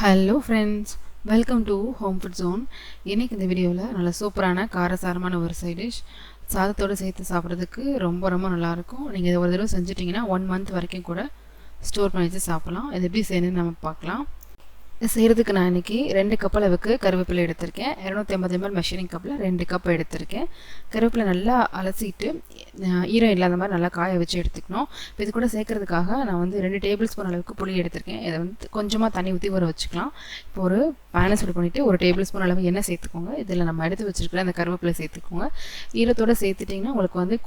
Hello friends welcome to home food zone இன்றைக்கி இந்த வீடியோவில் நல்ல சூப்பரான காரசாரமான ஒரு சைட் டிஷ் சாதத்தோடு சேர்த்து சாப்பிட்றதுக்கு ரொம்ப ரொம்ப நல்லாயிருக்கும் நீங்கள் இதை ஒரு தடவை செஞ்சிட்டிங்கன்னா ஒன் மந்த் வரைக்கும் கூட ஸ்டோர் பண்ணி வச்சு சாப்பிட்லாம். இது எப்படி செய்யணும்னு நம்ம பார்க்கலாம். செய்கிறதுக்கு நான் இன்றைக்கி ரெண்டு கப் அளவுக்கு கருவேப்பிலை எடுத்திருக்கேன். இரநூத்தி ஐம்பது எம்எல் மெஷரிங் கப்பில் ரெண்டு கப் எடுத்திருக்கேன். கருவேப்பிலை நல்லா அலசிட்டு ஈரம் இல்லாத மாதிரி நல்லா காய வச்சு எடுத்துக்கணும். இப்போ இது கூட சேர்க்கறதுக்காக நான் வந்து ரெண்டு டேபிள் ஸ்பூன் அளவுக்கு புளி எடுத்திருக்கேன். இதை வந்து கொஞ்சமாக தண்ணி ஊற்றி ஊற வச்சுக்கலாம். இப்போ ஒரு பேனை சூடு பண்ணிவிட்டு ஒரு டேபிள் ஸ்பூன் அளவு எண்ணெய் சேர்த்துக்கோங்க. இதில் நம்ம எடுத்து வச்சுருக்கல அந்த கருவேப்பிலை சேர்த்துக்கோங்க. ஈரத்தோடு சேர்த்துட்டிங்கன்னா உங்களுக்கு வந்து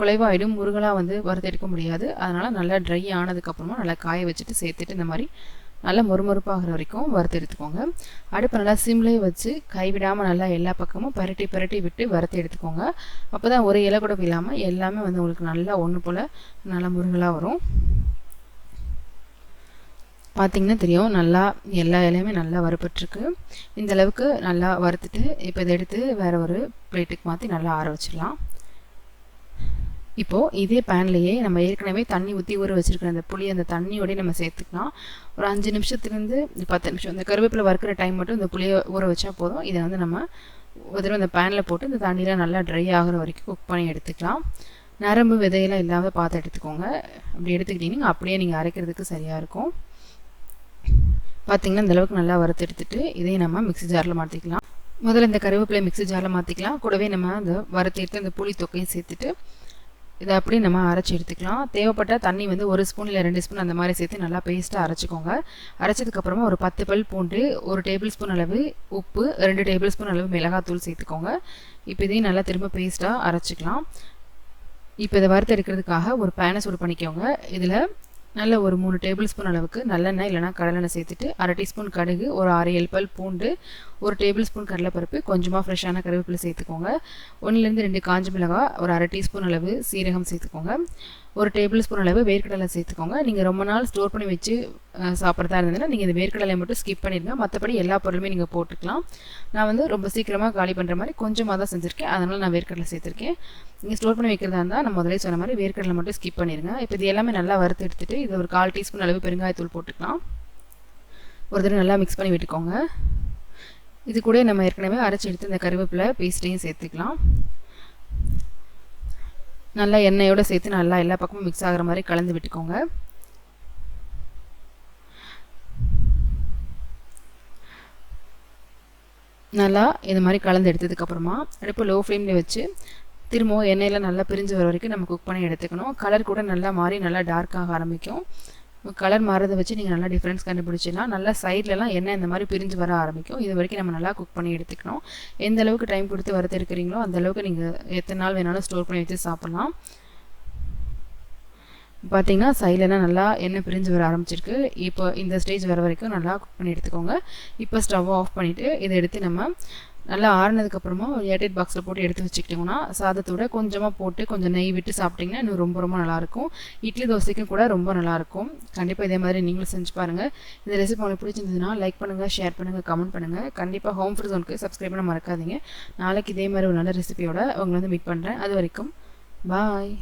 குலைவாயிடும் முருகலாக வந்து வறுத்தெடுக்க முடியாது. அதனால் நல்லா ட்ரை ஆனதுக்கப்புறமா நல்லா காய வச்சுட்டு சேர்த்துட்டு இந்த மாதிரி நல்லா மொறுமொறுப்பாகிற வரைக்கும் வறுத்து எடுத்துக்கோங்க அடுப்பை நல்லா சிம்லேயே வச்சு கைவிடாமல் நல்லா எல்லா பக்கமும் பரட்டி பரட்டி விட்டு வறுத்து எடுத்துக்கோங்க. அப்போ தான் ஒரு இலை கூட இல்லாமல் எல்லாமே வந்து உங்களுக்கு நல்லா ஒன்று போல் நல்லா முருகலாக வரும். பார்த்தீங்கன்னா தெரியும் நல்லா எல்லா இலையுமே நல்லா வறுபட்டுருக்கு. இந்த அளவுக்கு நல்லா வறுத்துட்டு இப்போ இதை எடுத்து வேறு ஒரு பிளேட்டுக்கு மாற்றி நல்லா ஆற வச்சிடலாம். இப்போது இதே பேன்லேயே நம்ம ஏற்கனவே தண்ணி ஊற்றி ஊற வச்சுருக்கிற அந்த புளி அந்த தண்ணியோடய நம்ம சேர்த்துக்கலாம். ஒரு அஞ்சு நிமிஷத்துலேருந்து பத்து நிமிஷம் இந்த கருவேப்பிலை வறுக்கிற டைம் மட்டும் இந்த புளியை ஊற வச்சா போதும். இதை வந்து நம்ம உதவி அந்த பேனில் போட்டு இந்த தண்ணியெலாம் நல்லா ட்ரை ஆகிற வரைக்கும் குக் பண்ணி எடுத்துக்கலாம். நரம்பு விதையெல்லாம் இல்லாத பார்த்து எடுத்துக்கோங்க. அப்படி எடுத்துக்கிட்டிங்கன்னா அப்படியே நீங்கள் அரைக்கிறதுக்கு சரியாக இருக்கும். பார்த்தீங்கன்னா இந்தளவுக்கு நல்லா வறுத்து எடுத்துகிட்டு இதையும் நம்ம மிக்ஸி ஜாரில் மாற்றிக்கலாம் முதல்ல இந்த கருவேப்பிலை மிக்ஸி ஜாரில் மாற்றிக்கலாம் கூடவே நம்ம அந்த வறுத்து எடுத்து அந்த புளி தொக்கையும் சேர்த்துட்டு இதை அப்படியே நம்ம அரைச்சி எடுத்துக்கலாம். தேவைப்பட்ட தண்ணி வந்து ஒரு ஸ்பூன் இல்லை ரெண்டு ஸ்பூன் அந்த மாதிரி சேர்த்து நல்லா பேஸ்ட்டாக அரைச்சிக்கோங்க. அரைச்சதுக்கப்புறமா ஒரு பத்து பல் பூண்டு ஒரு டேபிள் ஸ்பூன் அளவு உப்பு ரெண்டு டேபிள் ஸ்பூன் அளவு மிளகாத்தூள் சேர்த்துக்கோங்க. இப்போ இதையும் நல்லா திரும்ப பேஸ்ட்டாக அரைச்சிக்கலாம். இப்போ இதை வறுத்து எடுக்கிறதுக்காக ஒரு பேனை சூடு பண்ணிக்கோங்க. இதில் நல்ல ஒரு மூணு டேபிள் ஸ்பூன் அளவுக்கு நல்லெண்ணெய் இல்லைனா கடலெண்ணெய் சேர்த்துட்டு அரை டீஸ்பூன் கடுகு ஒரு ஆறு ஏழு பல் பூண்டு ஒரு டேபிள் ஸ்பூன் கடலைப்பருப்பு கொஞ்சமாக ஃப்ரெஷ்ஷான கருவேப்பிலை சேர்த்துக்கோங்க. ஒன்றுலேருந்து ரெண்டு காஞ்ச மிளகாய் ஒரு அரை டீஸ்பூன் அளவு சீரகம் சேர்த்துக்கோங்க. ஒரு டேபிள் ஸ்பூன் அளவு வேர்க்கடலை சேர்த்துக்கோங்க. நீங்கள் ரொம்ப நாள் ஸ்டோர் பண்ணி வச்சு சாப்பிட்றதா இருந்ததுன்னா நீங்கள் இந்த வேர்க்கடலை மட்டும் ஸ்கிப் பண்ணிடுங்க. மற்றபடி எல்லா பொருளுமே நீங்கள் போட்டுக்கலாம். நான் வந்து ரொம்ப சீக்கிரமாக காலி பண்ணுற மாதிரி கொஞ்சமாக தான் செஞ்சுருக்கேன். அதனால் நான் வேர்க்கடலை சேர்த்துருக்கேன். நீங்கள் ஸ்டோர் பண்ணி வைக்கிறதா இருந்தால் நான் முதலே சொன்ன மாதிரி வேர்க்கடலை மட்டும் ஸ்கிப் பண்ணிடுங்க. இப்போ இது எல்லாமே நல்லா வறுத்து எடுத்துட்டு இது ஒரு கால் டீஸ்பூன் அளவு பெருங்காயத்தூள் போட்டுக்கலாம். ஒரு தடவை நல்லா மிக்ஸ் பண்ணி விட்டுக்கோங்க. இது கூட நம்ம ஏற்கனவே அரைச்சி எடுத்து இந்த கருவேப்பிலை பேஸ்ட்டையும் சேர்த்துக்கலாம். நல்லா எண்ணெயோடு சேர்த்து நல்லா எல்லா பக்கமும் மிக்ஸ் ஆகிற மாதிரி கலந்து விட்டுக்கோங்க. நல்லா இது மாதிரி கலந்து எடுத்ததுக்கப்புறமா அடுப்பு லோ ஃப்ளேமில் வச்சு திரும்பவும் எண்ணெயில் நல்லா பிரிஞ்சு வர வரைக்கும் நம்ம குக் பண்ணி எடுத்துக்கணும். கலர் கூட நல்லா மாறி நல்லா டார்க்காக ஆரம்பிக்கும். கலர் மாறதை வச்சு நீங்கள் நல்லா டிஃப்ரென்ஸ் கண்டுபிடிச்சிடலாம். நல்லா சைட்லலாம் எண்ணெய் இந்த மாதிரி பிரிஞ்சு வர ஆரம்பிக்கும். இது வரைக்கும் நம்ம நல்லா குக் பண்ணி எடுத்துக்கணும். எந்த அளவுக்கு டைம் கொடுத்து வறுத்து எடுக்கிறீங்களோ அந்த அளவுக்கு நீங்கள் எத்தனை நாள் வேணாலும் ஸ்டோர் பண்ணி வச்சு சாப்பிட்லாம். பார்த்தீங்கன்னா சைட்லலாம் நல்லா எண்ணெய் பிரிஞ்சு வர ஆரம்பிச்சிருக்கு. இப்போ இந்த ஸ்டேஜ் வர வரைக்கும் நல்லா குக் பண்ணி எடுத்துக்கோங்க. இப்போ ஸ்டவ் ஆஃப் பண்ணிவிட்டு இதை எடுத்து நம்ம நல்லா ஆறினதுக்கப்புறமா ஒரு ஏர்டைட் பாக்ஸில் போட்டு எடுத்து வச்சுக்கிட்டிங்கன்னா சாதத்தோட கொஞ்சமாக போட்டு கொஞ்சம் நெய் விட்டு சாப்பிட்டிங்கன்னா இன்னும் ரொம்ப ரொம்ப நல்லாயிருக்கும் இட்லி தோசைக்கும் கூட ரொம்ப நல்லாயிருக்கும் கண்டிப்பாக இதே மாதிரி நீங்களும் செஞ்சு பாருங்கள் இந்த ரெசிபி உங்களுக்கு பிடிச்சிருந்ததுன்னா லைக் பண்ணுங்கள் ஷேர் பண்ணுங்கள் கமெண்ட் பண்ணுங்கள் கண்டிப்பாக ஹோம் ஃபுட் ஜோனுக்கு சப்ஸ்கிரைப் பண்ண மறக்காதீங்க. நாளைக்கு இதே மாதிரி ஒரு நல்ல ரெசிபியோட உங்களை வந்து மீட் பண்ணுறேன் அது வரைக்கும் பாய்